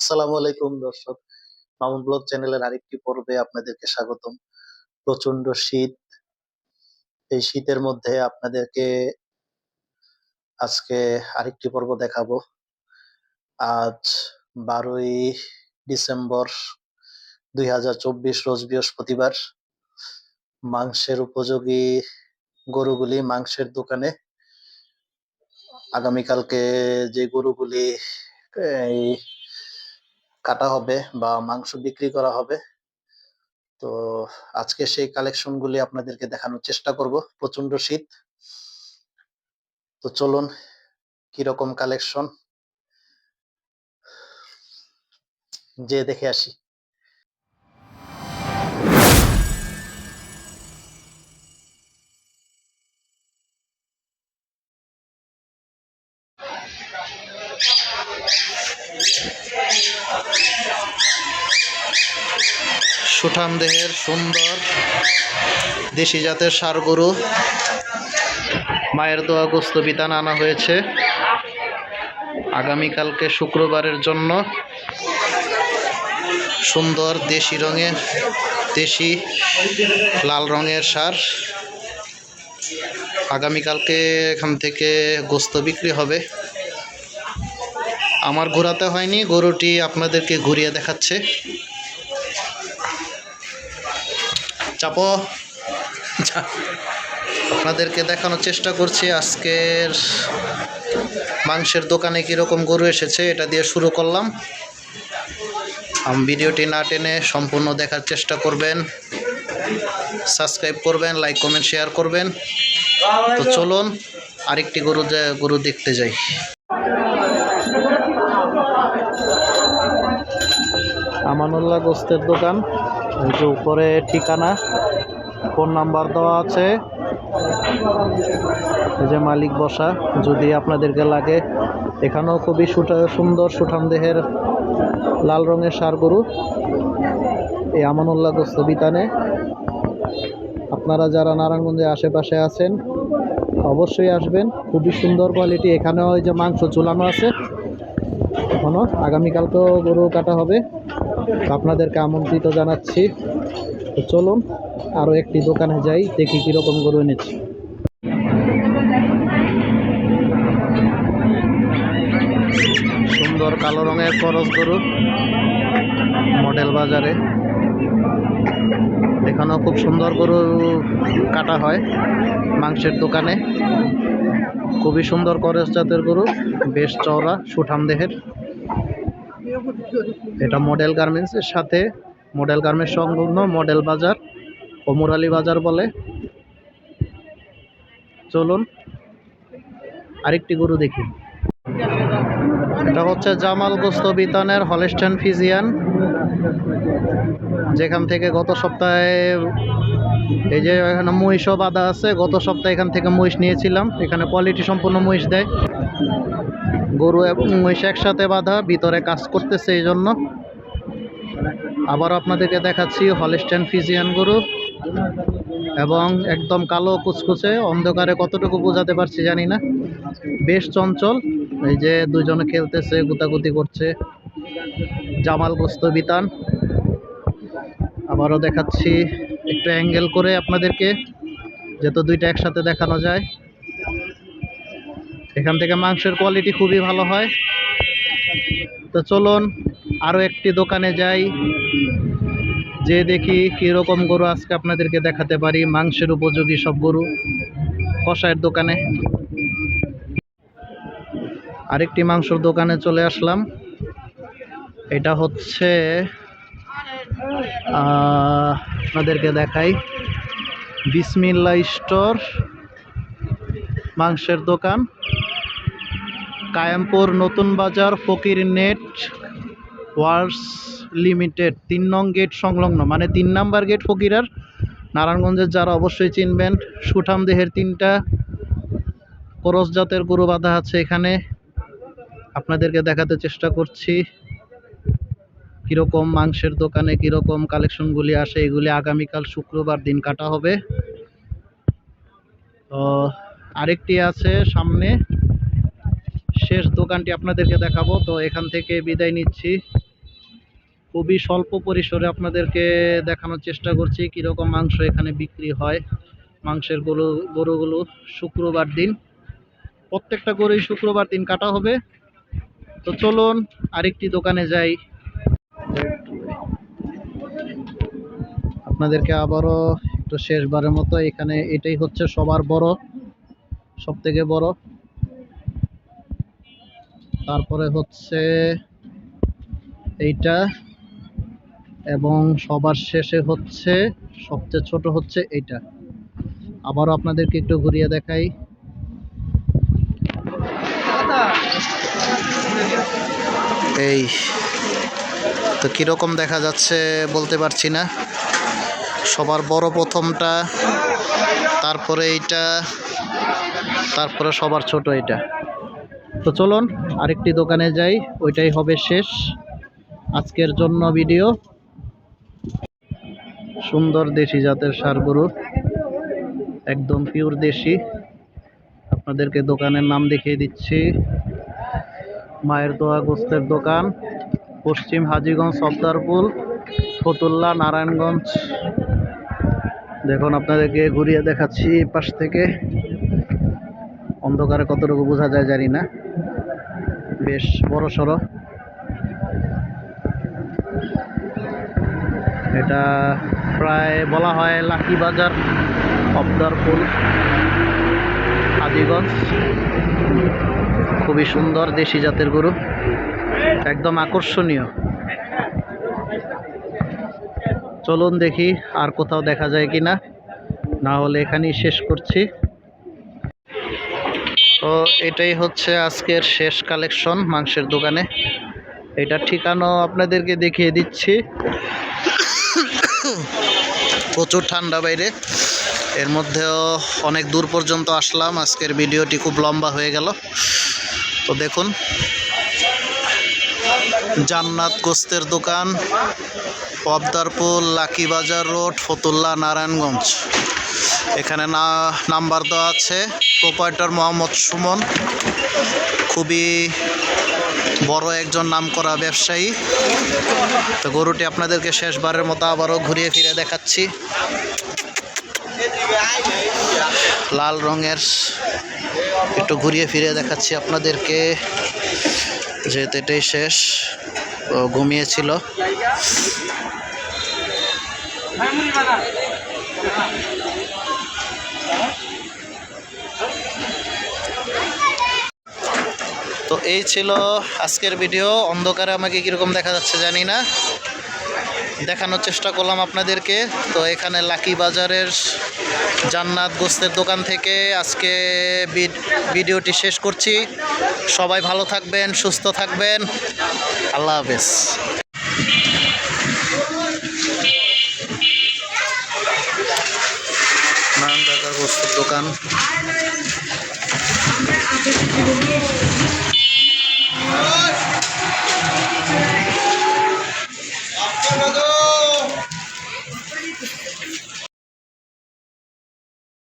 আসসালামু আলাইকুম দর্শক। মামুন ব্লগ চ্যানেলের আরেকটি পর্বে আপনাদেরকে স্বাগতম। প্রচণ্ড শীত। এই শীতের মধ্যে আপনাদেরকে আজকে আরেকটি পর্ব দেখাবো। আজ বারোই ডিসেম্বর দুই হাজার চব্বিশ রোজ বৃহস্পতিবার। মাংসের উপযোগী গরুগুলি মাংসের দোকানে আগামীকালকে যে গরুগুলি, এই কাটা হবে বা মাংস বিক্রি করা হবে, তো আজকে সেই কালেকশন গুলি আপনাদেরকে দেখানোর চেষ্টা করব প্রচণ্ড শীত। তো চলুন, কীরকম কালেকশন যে দেখে আসি। সুঠাম দেহের সুন্দর দেশি জাতের সার গরু মায়ের দোয়া গোস্ত বিতান আনা হয়েছে আগামীকালকে শুক্রবারের জন্য। সুন্দর দেশি রঙের দেশি লাল রঙের সার। আগামীকালকে এখান থেকে গোস্ত বিক্রি হবে। আমার ঘোরাতে হয়নি, গরুটি আপনাদেরকে ঘুরিয়ে দেখাচ্ছে। চাপো। আপনাদেরকে দেখানোর চেষ্টা করছি আজকের মাংসের দোকানে কীরকম গরু এসেছে, এটা দিয়ে শুরু করলাম। ভিডিওটি না টেনে সম্পূর্ণ দেখার চেষ্টা করবেন। সাবস্ক্রাইব করবেন, লাইক, কমেন্ট, শেয়ার করবেন। তো চলুন, আরেকটি গরু গরু দেখতে যাই। আমানুল্লাহ গোস্তের দোকান। এই যে উপরে ঠিকানা, ফোন নাম্বার দেওয়া আছে। এই যে মালিক বসা, যদি আপনাদেরকে লাগে। এখানেও খুবই সুন্দর সুঠাম দেহের লাল রঙের সার গরু এই আমানুল্লাহ গোস্ত বিতানে। আপনারা যারা নারায়ণগঞ্জের আশেপাশে আছেন, অবশ্যই আসবেন। খুবই সুন্দর কোয়ালিটি এখানেও ওই যে মাংস ঝুলানো আছে। এখনও আগামীকালকেও গরু কাটা হবে। আপনাদেরকে আমন্ত্রিত জানাচ্ছি। তো চলুন আরও একটি দোকানে যাই, দেখি কীরকম গরু এনেছি। সুন্দর কালো রঙের করস গরু, মডেল বাজারে। এখানেও খুব সুন্দর গরু কাটা হয় মাংসের দোকানে। খুবই সুন্দর করস জাতের গরু, বেশ চওড়া, সুঠাম দেহের। এটা মডেল গার্মেন্টসের সাথে মডেল গার্মেন্টস সংলগ্ন মডেল বাজার অমুরালি বাজার বলে। চলুন, আরেকটি গরু দেখি। এটা হচ্ছে জামাল গোস্ত বিতানের হলেস্টেন ফিজিয়ান, যেখান থেকে গত সপ্তাহে, এই যে এখানে মহিষও বাঁধা আছে, গত সপ্তাহে এখান থেকে মহিষ নিয়েছিলাম। এখানে কোয়ালিটি সম্পূর্ণ মহিষ দেয়। গরু এবং মহিষ একসাথে বাঁধা, ভিতরে কাজ করতেছে এই জন্য। আবার আপনাদেরকে দেখাচ্ছি হলিস্টেন ফিজিয়ান গরু। এবং একদম কালো কুচকুচে, অন্ধকারে কতটুকু বোঝাতে পারছি জানি না। বেশ চঞ্চল। এই যে দুজনে খেলতেছে, গুতাগুতি করছে। জামাল গোস্ত বিতান। আবারও দেখাচ্ছি একটু অ্যাঙ্গেল করে আপনাদেরকে, যেহেতু দুইটা একসাথে দেখানো যায়। এখান থেকে মাংসের কোয়ালিটি খুবই ভালো হয়। তো চলুন আরও একটি দোকানে যাই। যে দেখি কীরকম গরু আজকে আপনাদেরকে দেখাতে পারি, মাংসের উপযোগী সব গরু। কষায়ের দোকানে। আরেকটি মাংসর দোকানে চলে আসলাম। এটা হচ্ছে আপনাদেরকে দেখাই। বিসমিল্লা স্টোর মাংসের দোকান। কায়ামপুর নতুন বাজার ফকির নেট ওয়ার্স লিমিটেড, তিন নং গেট সংলগ্ন মানে তিন নাম্বার গেট ফকিরার নারায়ণগঞ্জের যারা অবশ্যই চিনবেন। সুঠাম দেহের তিনটা, করস জাতের গরু বাঁধা আছে এখানে। আপনাদেরকে দেখাতে চেষ্টা করছি। কীরকম মাংসের দোকানে কীরকম কালেকশনগুলি আসে, এগুলি আগামীকাল শুক্রবার দিন কাটা হবে। তো, আরেকটি আছে সামনে। শেষ দোকানটি আপনাদেরকে দেখাবো। তো, এখান থেকে বিদায় নিচ্ছি। খুবই স্বল্প পরিসরে আপনাদেরকে দেখানোর চেষ্টা করছি কীরকম মাংস এখানে বিক্রি হয় মাংসের গরু, গরুগুলো শুক্রবার দিন। প্রত্যেকটা গরুই শুক্রবার দিন কাটা হবে। তো চলুন আরেকটি দোকানে যাই। আপনাদেরকে আবারও একটু শেষবারের মতো এখানে এটাই হচ্ছে সবার বড় সব থেকে বড়। তারপরে হচ্ছে এইটা এবং সবার শেষে হচ্ছে, সবচেয়ে ছোট হচ্ছে এইটা। আবারও আপনাদেরকে একটু ঘুরিয়ে দেখাই। এই, তো কীরকম দেখা যাচ্ছে বলতে পারছি না। সবার বড় প্রথমটা, তারপরে এইটা, তারপরে সবার ছোট এটা তো চলুন আরেকটি দোকানে যাই, ওইটাই হবে শেষ আজকের জন্য ভিডিও। সুন্দর দেশি জাতের গরু, একদম পিওর দেশি। আপনাদেরকে দোকানের নাম দেখিয়ে দিচ্ছি। মায়ের দোয়া গোস্তের দোকান, পশ্চিম হাজিগঞ্জ, সফদারপুর, ফতুল্লা, নারায়ণগঞ্জ। দেখুন আপনাদেরকে ঘুরিয়ে দেখাচ্ছি পাশ থেকে। অন্ধকারে কতটুকু বোঝা যায় জানি না। বেশ বড় সড়ো। এটা প্রায় বলা হয় লাকি বাজার অবদারপুর আদিগঞ্জ খুবই সুন্দর দেশি জাতের গরু। একদম আকর্ষণীয়। চলুন দেখি আর কোথাও দেখা যায় কিনা। না হলে এখানেই শেষ করছি। তো এটাই হচ্ছে আজকের শেষ কালেকশন মাংসের দোকানে। এটা ঠিকানাও আপনাদেরকে দেখিয়ে দিচ্ছি। প্রচুর ঠান্ডা বাইরে। এর মধ্যেও অনেক দূর পর্যন্ত আসলাম। আজকের ভিডিওটি খুব লম্বা হয়ে গেল। তো দেখুন, জান্নাত গোস্তের দোকান, পবদারপুর, লাকি বাজার রোড, ফতুল্লা, নারায়ণগঞ্জ। এখানে না, নাম্বার দেওয়া আছে প্রোপাইটার মোহাম্মদ সুমন। খুবই বড় একজন নামকরা ব্যবসায়ী। তো গরুটি আপনাদেরকে শেষবারের মতো আবারও ঘুরিয়ে ফিরে দেখাচ্ছি। লাল রঙের একটু ঘুরিয়ে ফিরে দেখাচ্ছি আপনাদেরকে। যেহেতু এটাই শেষ ঘুমিয়েছিল। তো এই ছিল আজকের ভিডিও। অন্ধকারে আমাকে কীরকম দেখা যাচ্ছে জানি না। দেখানোর চেষ্টা করলাম আপনাদেরকে তো এখানে লাকি বাজারের জান্নাত গোস্তের দোকান থেকে আজকে ভিড- ভিডিওটি শেষ করছি সবাই ভালো থাকবেন সুস্থ থাকবেন আল্লাহ হাফেজ গোস্তের দোকান